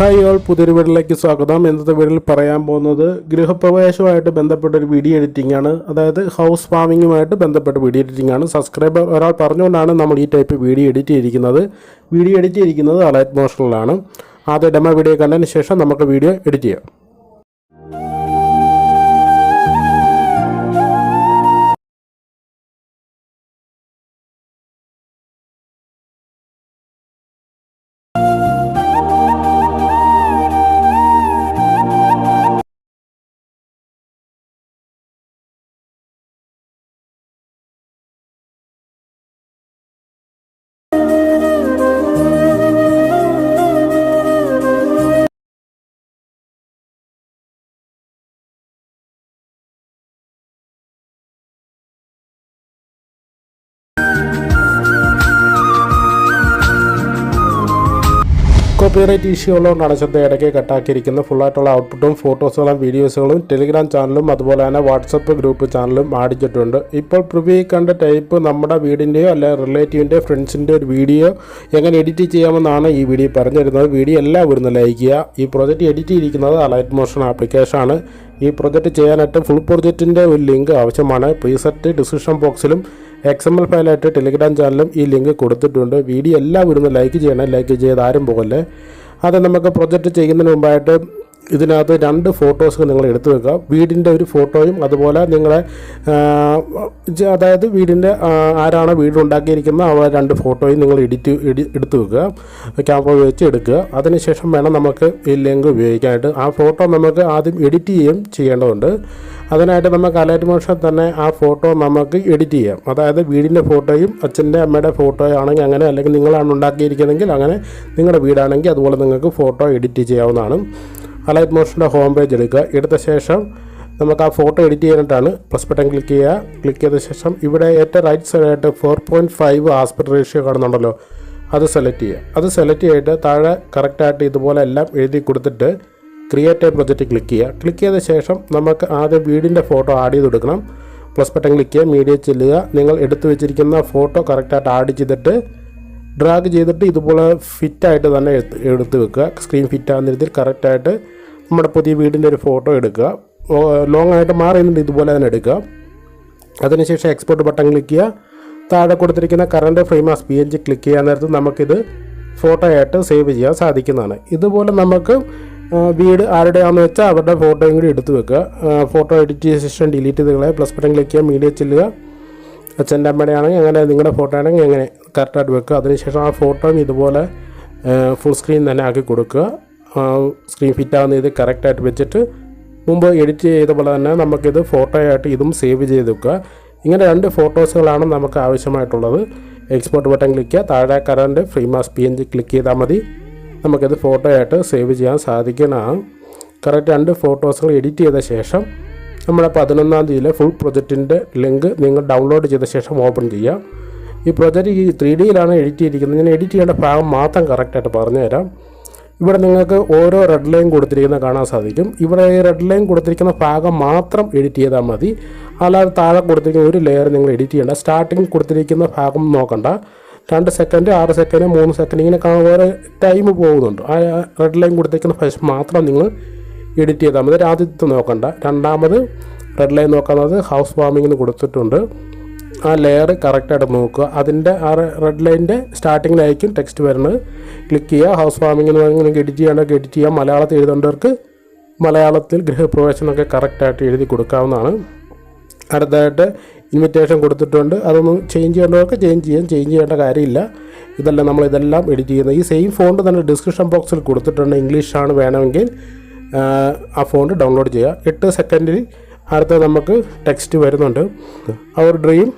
Hi all പുതിയൊരു വീഡിയോയിലേക്ക് സ്വാഗതം. ഇന്നത്തെ വീഡിയോയിൽ പറയാൻ പോകുന്നത് ഗൃഹപ്രവേശവുമായിട്ട് ബന്ധപ്പെട്ട ഒരു വീഡിയോ എഡിറ്റിംഗ് ആണ്. അതായത് ഹൗസ് ഫാമിങ്ങുമായിട്ട് ബന്ധപ്പെട്ട വീഡിയോ എഡിറ്റിംഗ് ആണ്. സബ്സ്ക്രൈബർ ഒരാൾ പറഞ്ഞുകൊണ്ടാണ് നമ്മൾ ഈ ടൈപ്പ് വീഡിയോ എഡിറ്റ് ചെയ്തിരിക്കുന്നത്. വീഡിയോ എഡിറ്റ് ചെയ്തിരിക്കുന്നത് അലൈറ്റ് മോഷണലാണ് ആദ്യ ഡെമോ വീഡിയോ കണ്ടതിന് ശേഷം നമുക്ക് വീഡിയോ എഡിറ്റ് ചെയ്യാം. കോപ്പിറൈറ്റ് ഇഷ്യൂ ഉള്ളതുകൊണ്ടാണ് ശ്രദ്ധ ഇടയ്ക്ക് കട്ടാക്കിയിരിക്കുന്നത്. ഫുള്ളായിട്ടുള്ള ഔട്ട്പുട്ടും ഫോട്ടോസുകളും വീഡിയോസുകളും ടെലിഗ്രാം ചാനലും അതുപോലെ തന്നെ വാട്സപ്പ് ഗ്രൂപ്പ് ചാനലും ആടിച്ചിട്ടുണ്ട്. ഇപ്പോൾ പ്രിവ്യൂ കണ്ട ടൈപ്പ് നമ്മുടെ വീടിന്റെയോ അല്ലെങ്കിൽ റിലേറ്റീവിന്റെ ഫ്രണ്ട്സിന്റെ ഒരു വീഡിയോ എങ്ങനെ എഡിറ്റ് ചെയ്യാമെന്നാണ് ഈ വീഡിയോ പറഞ്ഞിരുന്നത്. വീഡിയോ എല്ലാവരും ഒന്ന് ലൈക്ക് ചെയ്യുക. ഈ പ്രോജക്റ്റ് എഡിറ്റ് ചെയ്തിരിക്കുന്നത് അലൈറ്റ് മോഷൻ ആപ്ലിക്കേഷനാണ് ഈ പ്രൊജക്റ്റ് ചെയ്യാനായിട്ട് ഫുൾ പ്രൊജക്റ്റിന്റെ ഒരു ലിങ്ക് ആവശ്യമാണ്. പ്രീസെറ്റ് ഡിസ്ക്രിപ്ഷൻ ബോക്സിലും എക്സ് എം എൽ ഫയലായിട്ട് ടെലിഗ്രാം ചാനലും ഈ ലിങ്ക് കൊടുത്തിട്ടുണ്ട്. വീഡിയോ എല്ലാവരും ഒന്ന് ലൈക്ക് ചെയ്യണം. ലൈക്ക് ചെയ്ത് ആരും പോകല്ലേ. അത് നമുക്ക് പ്രൊജക്റ്റ് ചെയ്യുന്നതിന് മുമ്പായിട്ട് ഇതിനകത്ത് രണ്ട് ഫോട്ടോസ് നിങ്ങൾ എടുത്തു വെക്കുക. വീടിന്റെ ഒരു ഫോട്ടോയും അതുപോലെ നിങ്ങളെ അതായത് വീടിന്റെ ആരാണ് വീടുണ്ടാക്കിയിരിക്കുന്ന ആ രണ്ട് ഫോട്ടോയും നിങ്ങൾ എഡിറ്റ് എഡി എടുത്തു വെക്കുക. ക്യാമറ ഉപയോഗിച്ച് എടുക്കുക. അതിനുശേഷം വേണം നമുക്ക് ഈ ലിങ്ക് ഉപയോഗിക്കാനായിട്ട്. ആ ഫോട്ടോ നമുക്ക് ആദ്യം എഡിറ്റ് ചെയ്യുകയും ചെയ്യേണ്ടതുണ്ട്. അതിനായിട്ട് നമുക്ക് അലേറ്റ് മോഷൻ തന്നെ ആ ഫോട്ടോ നമുക്ക് എഡിറ്റ് ചെയ്യാം. അതായത് വീടിന്റെ ഫോട്ടോയും അച്ഛന്റെ അമ്മയുടെ ഫോട്ടോ ആണെങ്കിൽ അങ്ങനെ അല്ലെങ്കിൽ നിങ്ങളാണ് ഉണ്ടാക്കിയിരിക്കുന്നതെങ്കിൽ അങ്ങനെ നിങ്ങളുടെ വീടാണെങ്കിൽ അതുപോലെ നിങ്ങൾക്ക് ഫോട്ടോ എഡിറ്റ് ചെയ്യാവുന്നതാണ്. അലൈറ്റ് മോഷന്റെ ഹോം പേജ് എടുക്കുക. എടുത്ത ശേഷം നമുക്ക് ആ ഫോട്ടോ എഡിറ്റ് ചെയ്യാനായിട്ടാണ് പ്ലസ് ബട്ടൺ ക്ലിക്ക് ചെയ്യുക. ക്ലിക്ക് ചെയ്ത ശേഷം ഇവിടെ ഏറ്റവും റൈറ്റ് സൈഡായിട്ട് four point five aspect ratio കാണുന്നുണ്ടല്ലോ. അത് സെലക്ട് ചെയ്യുക. അത് സെലക്ട് ചെയ്തിട്ട് താഴെ കറക്റ്റായിട്ട് ഇതുപോലെ എല്ലാം എഴുതി കൊടുത്തിട്ട് ക്രിയേറ്റ് എ പ്രൊജക്റ്റ് ക്ലിക്ക് ചെയ്യുക. ക്ലിക്ക് ചെയ്ത ശേഷം നമുക്ക് ആദ്യം വീടിന്റെ ഫോട്ടോ ആഡ് ചെയ്ത് കൊടുക്കണം. പ്ലസ് ബട്ടൺ ക്ലിക്ക് ചെയ്യുക. മീഡിയ ചെല്ലുക. നിങ്ങൾ എടുത്തു വെച്ചിരിക്കുന്ന ഫോട്ടോ കറക്റ്റായിട്ട് ആഡ് ചെയ്തിട്ട് ഡ്രാഗ് ചെയ്തിട്ട് ഇതുപോലെ ഫിറ്റായിട്ട് തന്നെ എടുത്ത് എടുത്ത് വെക്കുക. സ്ക്രീൻ ഫിറ്റ് ആകുന്ന രീതിയിൽ കറക്റ്റായിട്ട് നമ്മുടെ പുതിയ വീടിന്റെ ഒരു ഫോട്ടോ എടുക്കുക. ലോങ് ആയിട്ട് മാറിയുന്നുണ്ട് ഇതുപോലെ തന്നെ എടുക്കുക. അതിനുശേഷം എക്സ്പോർട്ട് ബട്ടൺ ക്ലിക്ക് ചെയ്യുക. താഴെ കൊടുത്തിരിക്കുന്ന current frame as P N G click ചെയ്യാൻ നേരത്ത് നമുക്കിത് ഫോട്ടോ ആയിട്ട് സേവ് ചെയ്യാൻ സാധിക്കുന്നതാണ്. ഇതുപോലെ നമുക്ക് വീട് ആരുടെയാണെന്ന് വെച്ചാൽ അവരുടെ ഫോട്ടോയും കൂടി എടുത്തു വെക്കുക. ഫോട്ടോ എഡിറ്റ് ചെയ്ത ശേഷം ഡിലീറ്റ് ചെയ്ത് കളയുക. പ്ലസ് ബട്ടൺ ക്ലിക്ക് ചെയ്യുക മീഡിയ ചെല്ലുക. അച്ഛന്റെ അമ്മയാണെങ്കിൽ അങ്ങനെ നിങ്ങളുടെ ഫോട്ടോ ആണെങ്കിൽ അങ്ങനെ കറക്റ്റായിട്ട് വെക്കുക. അതിനുശേഷം ആ ഫോട്ടോയും ഇതുപോലെ ഫുൾ സ്ക്രീൻ തന്നെ ആക്കി കൊടുക്കുക. സ്ക്രീൻ ഫിറ്റ് ആവുന്ന ഇത് കറക്റ്റായിട്ട് വെച്ചിട്ട് മുമ്പ് എഡിറ്റ് ചെയ്ത പോലെ തന്നെ നമുക്കിത് ഫോട്ടോ ആയിട്ട് ഇതും സേവ് ചെയ്ത് വെക്കുക ഇങ്ങനെ രണ്ട് ഫോട്ടോസുകളാണ് നമുക്ക് ആവശ്യമായിട്ടുള്ളത്. എക്സ്പോർട്ട് ബട്ടൺ ക്ലിക്ക് ചെയ്യുക താഴെ current frame as P N G click ചെയ്താൽ മതി. നമുക്കിത് ഫോട്ടോ ആയിട്ട് സേവ് ചെയ്യാൻ സാധിക്കുന്നതാണ്. കറക്റ്റ് രണ്ട് ഫോട്ടോസുകൾ എഡിറ്റ് ചെയ്ത ശേഷം നമ്മുടെ പതിനൊന്നാം തീയതിയിലെ ഫുൾ പ്രൊജക്റ്റിന്റെ ലിങ്ക് നിങ്ങൾ ഡൗൺലോഡ് ചെയ്ത ശേഷം ഓപ്പൺ ചെയ്യുക ഈ പ്രൊജക്റ്റ് ഈ ത്രീ ഡിയിലാണ് എഡിറ്റ് ചെയ്തിരിക്കുന്നത്. ഞാൻ എഡിറ്റ് ചെയ്യേണ്ട ഭാഗം മാത്രം കറക്റ്റായിട്ട് പറഞ്ഞുതരാം. ഇവിടെ നിങ്ങൾക്ക് ഓരോ റെഡ് ലൈൻ കൊടുത്തിരിക്കുന്ന കാണാൻ സാധിക്കും. ഇവിടെ ഈ റെഡ് ലൈൻ കൊടുത്തിരിക്കുന്ന ഭാഗം മാത്രം എഡിറ്റ് ചെയ്താൽ മതി. അല്ലാതെ താഴെ കൊടുത്തിരിക്കുന്ന ഒരു ലെയർ നിങ്ങൾ എഡിറ്റ് ചെയ്യേണ്ട. സ്റ്റാർട്ടിങ് കൊടുത്തിരിക്കുന്ന ഭാഗം നോക്കണ്ട. രണ്ട് സെക്കൻഡ് ആറ് സെക്കൻഡ് മൂന്ന് സെക്കൻഡ് ഇങ്ങനെ കാണാൻ ഓരോ ടൈം പോകുന്നുണ്ട്. ആ റെഡ് ലൈൻ കൊടുത്തിരിക്കുന്ന ഭാഗം മാത്രം നിങ്ങൾ എഡിറ്റ് ചെയ്താൽ മതി. ആദ്യത്തെ നോക്കണ്ട. രണ്ടാമത് റെഡ് ലൈൻ നോക്കുന്നത് ഹൗസ് വാമിങ്ങിന് കൊടുത്തിട്ടുണ്ട്. ആ ലെയർ കറക്റ്റായിട്ട് നോക്കുക. അതിന്റെ ആ റെഡ് ലൈനിന്റെ സ്റ്റാർട്ടിങ്ങിലായിരിക്കും ടെക്സ്റ്റ് വരുന്നത്. ക്ലിക്ക് ചെയ്യുക. ഹൗസ് വാമിംഗ് എന്ന് പറഞ്ഞാൽ നിങ്ങൾക്ക് എഡിറ്റ് ചെയ്യേണ്ടവർക്ക് എഡിറ്റ് ചെയ്യാം. മലയാളത്തിൽ എഴുതേണ്ടവർക്ക് മലയാളത്തിൽ ഗൃഹപ്രവേശനമൊക്കെ കറക്റ്റായിട്ട് എഴുതി കൊടുക്കാവുന്നതാണ്. അടുത്തതായിട്ട് ഇൻവിറ്റേഷൻ കൊടുത്തിട്ടുണ്ട്. അതൊന്നും ചേഞ്ച് ചെയ്യേണ്ടവർക്ക് ചേഞ്ച് ചെയ്യാം. ചേഞ്ച് ചെയ്യേണ്ട കാര്യമില്ല. ഇതെല്ലാം നമ്മൾ ഇതെല്ലാം എഡിറ്റ് ചെയ്യുന്നത്. ഈ സെയിം ഫോണ്ട് തന്നെ ഡിസ്ക്രിപ്ഷൻ ബോക്സിൽ കൊടുത്തിട്ടുണ്ട്. ഇംഗ്ലീഷാണ് വേണമെങ്കിൽ ആ ഫോണ്ട് ഡൗൺലോഡ് ചെയ്യുക. എട്ട് സെക്കൻഡിൽ അടുത്ത നമുക്ക് ടെക്സ്റ്റ് വരുന്നുണ്ട്. അവർ ഡ്രീം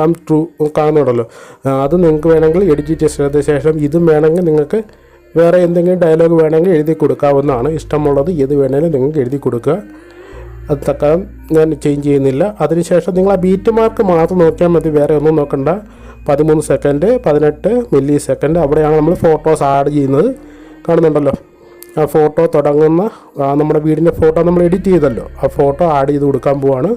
കം ട്രൂ കാണുന്നുണ്ടല്ലോ. അത് നിങ്ങൾക്ക് വേണമെങ്കിൽ എഡിറ്റ് ചെയ്ത ശേഷം ഇതും വേണമെങ്കിൽ നിങ്ങൾക്ക് വേറെ എന്തെങ്കിലും ഡയലോഗ് വേണമെങ്കിൽ എഴുതി കൊടുക്കാവുന്നതാണ്. ഇഷ്ടമുള്ളത് ഏത് വേണമെങ്കിലും നിങ്ങൾക്ക് എഴുതി കൊടുക്കുക. അത് തക്കാൻ ഞാൻ ചേഞ്ച് ചെയ്യുന്നില്ല. അതിനുശേഷം നിങ്ങൾ ആ ബീറ്റ് മാർക്ക് മാത്രം നോക്കിയാൽ മതി. വേറെ ഒന്നും നോക്കണ്ട. പതിമൂന്ന് സെക്കൻഡ് പതിനെട്ട് മില്ലി സെക്കൻഡ് അവിടെയാണ് നമ്മൾ ഫോട്ടോസ് ആഡ് ചെയ്യുന്നത്. കാണുന്നുണ്ടല്ലോ. ആ ഫോട്ടോ തുടങ്ങുന്ന നമ്മുടെ വീടിന്റെ ഫോട്ടോ നമ്മൾ എഡിറ്റ് ചെയ്തല്ലോ. ആ ഫോട്ടോ ആഡ് ചെയ്ത് കൊടുക്കാൻ പോവാണ്.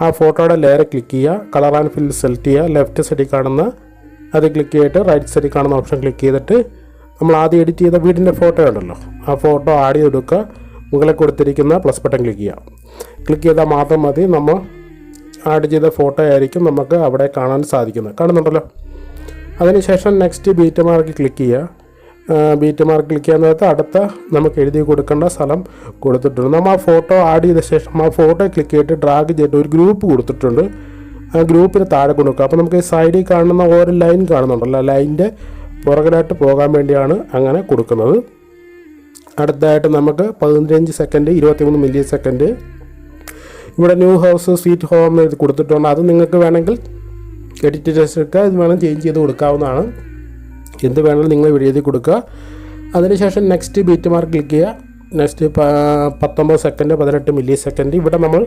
ആ ഫോട്ടോയുടെ ലെയർ ക്ലിക്ക് ചെയ്യുക കളർ ആൻഡ് ഫിൽ സെലക്ട് ചെയ്യുക ലെഫ്റ്റ് സൈഡിൽ കാണുന്ന അത് ക്ലിക്ക് ചെയ്തിട്ട് റൈറ്റ് സൈഡിൽ കാണുന്ന ഓപ്ഷൻ ക്ലിക്ക് ചെയ്തിട്ട് നമ്മൾ ആദ്യം എഡിറ്റ് ചെയ്ത വീടിന്റെ ഫോട്ടോ ഉണ്ടല്ലോ. ആ ഫോട്ടോ ആഡ് ചെയ്തെടുക്കുക. മുകളിൽ കൊടുത്തിരിക്കുന്ന പ്ലസ് ബട്ടൺ ക്ലിക്ക് ചെയ്യാം ക്ലിക്ക് ചെയ്താൽ മാത്രം മതി. നമ്മൾ ആഡ് ചെയ്ത ഫോട്ടോ ആയിരിക്കും നമുക്ക് അവിടെ കാണാൻ സാധിക്കുന്നത്. കാണുന്നുണ്ടല്ലോ? അതിനുശേഷം നെക്സ്റ്റ് ബീറ്റ് മാർക്ക് ക്ലിക്ക് ചെയ്യുക. ബീറ്റ് മാർക്ക് ക്ലിക്ക് ചെയ്യാൻ നേരത്തെ അടുത്ത നമുക്ക് എഴുതി കൊടുക്കേണ്ട സ്ഥലം കൊടുത്തിട്ടുണ്ട്. നമ്മൾ ആ ഫോട്ടോ ആഡ് ചെയ്ത ശേഷം ആ ഫോട്ടോ ക്ലിക്ക് ചെയ്തിട്ട് ഡ്രാഗ് ചെയ്തിട്ട് ഒരു ഗ്രൂപ്പ് കൊടുത്തിട്ടുണ്ട്. ആ ഗ്രൂപ്പിന് താഴെ കൊടുക്കുക അപ്പോൾ നമുക്ക് ഈ സൈഡിൽ കാണുന്ന ഓരോ ലൈൻ കാണുന്നുണ്ടല്ലോ. ലൈനിന്റെ പുറകിലായിട്ട് പോകാൻ വേണ്ടിയാണ് അങ്ങനെ കൊടുക്കുന്നത്. അടുത്തതായിട്ട് നമുക്ക് പതിനഞ്ച് സെക്കൻഡ് ഇരുപത്തിമൂന്ന് മില്ലി സെക്കൻഡ് ഇവിടെ ന്യൂ ഹൗസ് സ്വീറ്റ് ഹോം എഴുതി കൊടുത്തിട്ടുണ്ട്. അത് നിങ്ങൾക്ക് വേണമെങ്കിൽ എഡിറ്റ് ചെയ്തെടുക്കുക ഇത് വേണം ചേഞ്ച് ചെയ്ത് കൊടുക്കാവുന്നതാണ്. എന്ത് വേണമെങ്കിലും നിങ്ങൾ എഴുതി കൊടുക്കുക. അതിനുശേഷം നെക്സ്റ്റ് ബീറ്റ് മാർക്ക് ക്ലിക്ക് ചെയ്യുക. നെക്സ്റ്റ് പത്തൊമ്പത് സെക്കൻഡ് പതിനെട്ട് മില്ലി സെക്കൻഡ് ഇവിടെ നമ്മൾ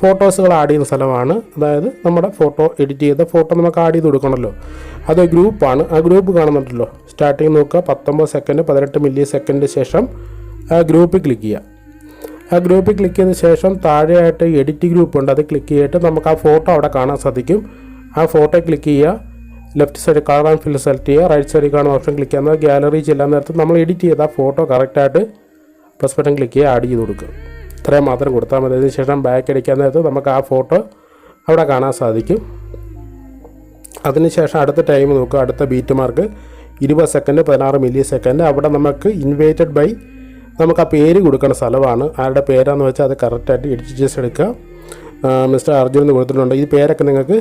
ഫോട്ടോസുകൾ ആഡ് ചെയ്യുന്ന സ്ഥലമാണ്. അതായത് നമ്മുടെ ഫോട്ടോ എഡിറ്റ് ചെയ്ത ഫോട്ടോ നമുക്ക് ആഡ് ചെയ്ത് കൊടുക്കണമല്ലോ. അത് ഗ്രൂപ്പാണ്. ആ ഗ്രൂപ്പ് കാണുന്നുണ്ടല്ലോ. സ്റ്റാർട്ടിങ് നോക്കുക. പത്തൊമ്പത് സെക്കൻഡ് പതിനെട്ട് മില്ലി സെക്കൻഡ് ശേഷം ആ ഗ്രൂപ്പിൽ ക്ലിക്ക് ചെയ്യുക. ആ ഗ്രൂപ്പിൽ ക്ലിക്ക് ചെയ്ത ശേഷം താഴെയായിട്ട് എഡിറ്റ് ഗ്രൂപ്പ് ഉണ്ട്. അത് ക്ലിക്ക് ചെയ്തിട്ട് നമുക്ക് ആ ഫോട്ടോ അവിടെ കാണാൻ സാധിക്കും. ആ ഫോട്ടോ ക്ലിക്ക് ചെയ്യുക. Left side and fill select ചെയ്യുക റൈറ്റ് സൈഡിൽ കാണുന്ന ഓപ്ഷൻ ക്ലിക്ക് ചെയ്യുന്നത് ഗാലറി ചെല്ലാൻ നേരത്ത് നമ്മൾ എഡിറ്റ് ചെയ്ത ഫോട്ടോ കറക്റ്റായിട്ട് പ്ലസ് ബട്ടൺ ക്ലിക്ക് ചെയ്യുക ആഡ് ചെയ്ത് കൊടുക്കുക. ഇത്രയും മാത്രം കൊടുത്താൽ മതി. അതിന് ശേഷം ബാക്ക് അടിക്കാൻ നേരത്ത് നമുക്ക് ആ ഫോട്ടോ അവിടെ കാണാൻ സാധിക്കും. അതിനുശേഷം അടുത്ത ടൈം നോക്കുക. അടുത്ത ബീറ്റ് മാർക്ക് ഇരുപത് സെക്കൻഡ് പതിനാറ് മില്ലി സെക്കൻഡ് അവിടെ നമുക്ക് ഇൻവേറ്റഡ് ബൈ നമുക്ക് ആ പേര് കൊടുക്കേണ്ട സ്ഥലമാണ്. ആരുടെ പേരാണെന്ന് വെച്ചാൽ അത് കറക്റ്റായിട്ട് എഡിറ്റ് ചെയ്ത് എടുക്കുക. മിസ്റ്റർ അർജുൻ എന്ന് കൊടുത്തിട്ടുണ്ട്. ഈ പേരൊക്കെ നിങ്ങൾക്ക്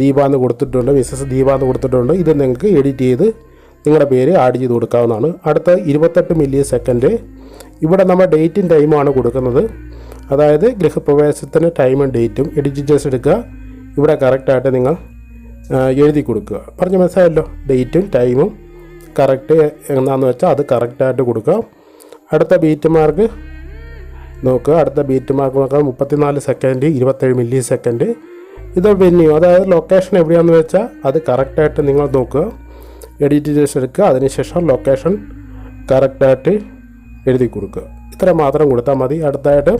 ദീപ എന്ന് കൊടുത്തിട്ടുണ്ട് മിസ്സസ് ദീപ എന്ന് കൊടുത്തിട്ടുണ്ട്. ഇത് നിങ്ങൾക്ക് എഡിറ്റ് ചെയ്ത് നിങ്ങളുടെ പേര് ആഡ് ചെയ്ത് കൊടുക്കാവുന്നതാണ്. അടുത്ത ഇരുപത്തെട്ട് മില്ലി സെക്കൻഡ്. ഇവിടെ നമ്മൾ ഡേറ്റും ടൈമാണ് കൊടുക്കുന്നത്. അതായത് ഗൃഹപ്രവേശത്തിന് ടൈമും ഡേറ്റും എഡിറ്റ് ചെയ്ത് എടുക്കുക. ഇവിടെ കറക്റ്റായിട്ട് നിങ്ങൾ എഴുതി കൊടുക്കുക. പറഞ്ഞ മനസ്സിലായല്ലോ? ഡേറ്റും ടൈമും കറക്റ്റ് എന്താണെന്ന് വെച്ചാൽ അത് കറക്റ്റായിട്ട് കൊടുക്കുക. അടുത്ത ബീറ്റ് മാർക്ക് നോക്കുക. അടുത്ത ബീറ്റ് മാർക്ക് നോക്കുക മുപ്പത്തിനാല് സെക്കൻഡ് ഇരുപത്തേഴ് മില്ലി സെക്കൻഡ്. ഇത് വെന്യൂ അതായത് ലൊക്കേഷൻ എവിടെയാണെന്ന് വെച്ചാൽ അത് കറക്റ്റായിട്ട് നിങ്ങൾ നോക്കുക. എഡിറ്റ് ചെയ്ത് എടുക്കുക. അതിനുശേഷം ലൊക്കേഷൻ കറക്റ്റായിട്ട് എഴുതി കൊടുക്കുക. ഇത്ര മാത്രം കൊടുത്താൽ മതി. അടുത്തായിട്ട്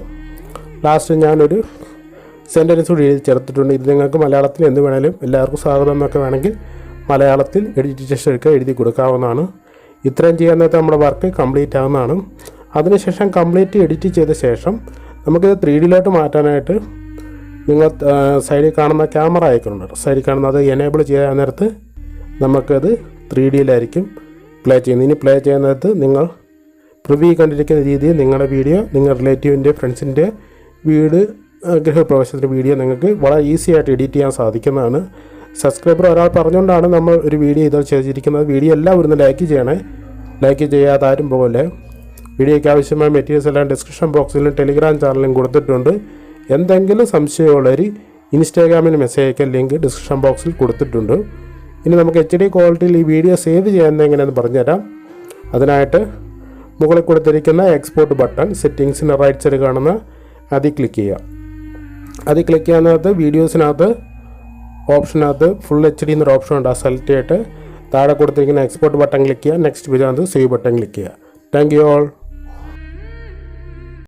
ലാസ്റ്റ് ഞാനൊരു സെന്റൻസ് കൂടി എഴുതി ചേർത്തിട്ടുണ്ട്. ഇത് നിങ്ങൾക്ക് മലയാളത്തിൽ എന്ത് വേണേലും എല്ലാവർക്കും സ്വാഗതം എന്നൊക്കെ വേണമെങ്കിൽ മലയാളത്തിൽ എഡിറ്റ് ചെയ്ത് എടുക്കുക എഴുതി കൊടുക്കാവുന്നതാണ്. ഇത്രയും ചെയ്യാൻ നേരത്തെ നമ്മുടെ വർക്ക് കംപ്ലീറ്റ് ആവുന്നതാണ്. അതിനുശേഷം കംപ്ലീറ്റ് എഡിറ്റ് ചെയ്ത ശേഷം നമുക്കിത് ത്രീ ഡിയിലോട്ട് മാറ്റാനായിട്ട് നിങ്ങൾ സൈഡിൽ കാണുന്ന ക്യാമറ ഐക്കണുണ്ട് സൈഡിൽ കാണുന്ന അത് എനേബിൾ ചെയ്യാൻ നേരത്ത് നമുക്കത് ത്രീ ഡിയിലായിരിക്കും പ്ലേ ചെയ്യുന്നത്. ഇനി പ്ലേ ചെയ്യുന്ന നേരത്ത് നിങ്ങൾ പ്രിവ്യൂ കണ്ടിരിക്കുന്ന രീതിയിൽ നിങ്ങളുടെ വീഡിയോ നിങ്ങളുടെ റിലേറ്റീവിന്റെ ഫ്രണ്ട്സിന്റെ വീട് ഗൃഹപ്രവേശത്തിന്റെ വീഡിയോ നിങ്ങൾക്ക് വളരെ ഈസി ആയിട്ട് എഡിറ്റ് ചെയ്യാൻ സാധിക്കുന്നതാണ്. സബ്സ്ക്രൈബർ ഒരാൾ പറഞ്ഞുകൊണ്ടാണ് നമ്മൾ ഒരു വീഡിയോ ഇത് ചെയ്തിരിക്കുന്നത്. വീഡിയോ എല്ലാം ഒന്ന് ലൈക്ക് ചെയ്യണേ. ലൈക്ക് ചെയ്യാതെ ആരും പോലെ വീഡിയോയ്ക്ക് ആവശ്യമായ മെറ്റീരിയൽസ് എല്ലാം ഡിസ്ക്രിപ്ഷൻ ബോക്സിലും ടെലിഗ്രാം ചാനലിലും കൊടുത്തിട്ടുണ്ട്. എന്തെങ്കിലും സംശയമുള്ളവർ ഇൻസ്റ്റാഗ്രാമിൽ മെസ്സേജ് അയക്കാൻ ലിങ്ക് ഡിസ്ക്രിപ്ഷൻ ബോക്സിൽ കൊടുത്തിട്ടുണ്ട്. ഇനി നമുക്ക് എച്ച് ഡി ക്വാളിറ്റിയിൽ ഈ വീഡിയോ സേവ് ചെയ്യുന്നത് എങ്ങനെയെന്ന് പറഞ്ഞുതരാം. അതിനായിട്ട് മുകളിൽ കൊടുത്തിരിക്കുന്ന എക്സ്പോർട്ട് ബട്ടൺ സെറ്റിങ്സിന് റൈറ്റ് സൈഡ് കാണുന്ന അതിൽ ക്ലിക്ക് ചെയ്യുക. അതിൽ ക്ലിക്ക് ചെയ്യാനകത്ത് വീഡിയോസിനകത്ത് ഓപ്ഷനകത്ത് ഫുൾ എച്ച് ഡി എന്നൊരു ഓപ്ഷൻ ഉണ്ട്. ആ സെലക്ട് ചെയ്തിട്ട് താഴെ കൊടുത്തിരിക്കുന്ന എക്സ്പോർട്ട് ബട്ടൺ ക്ലിക്ക് ചെയ്യുക. നെക്സ്റ്റ് പേജിനകത്ത് സേവ് ബട്ടൺ ക്ലിക്ക് ചെയ്യുക. Thank you all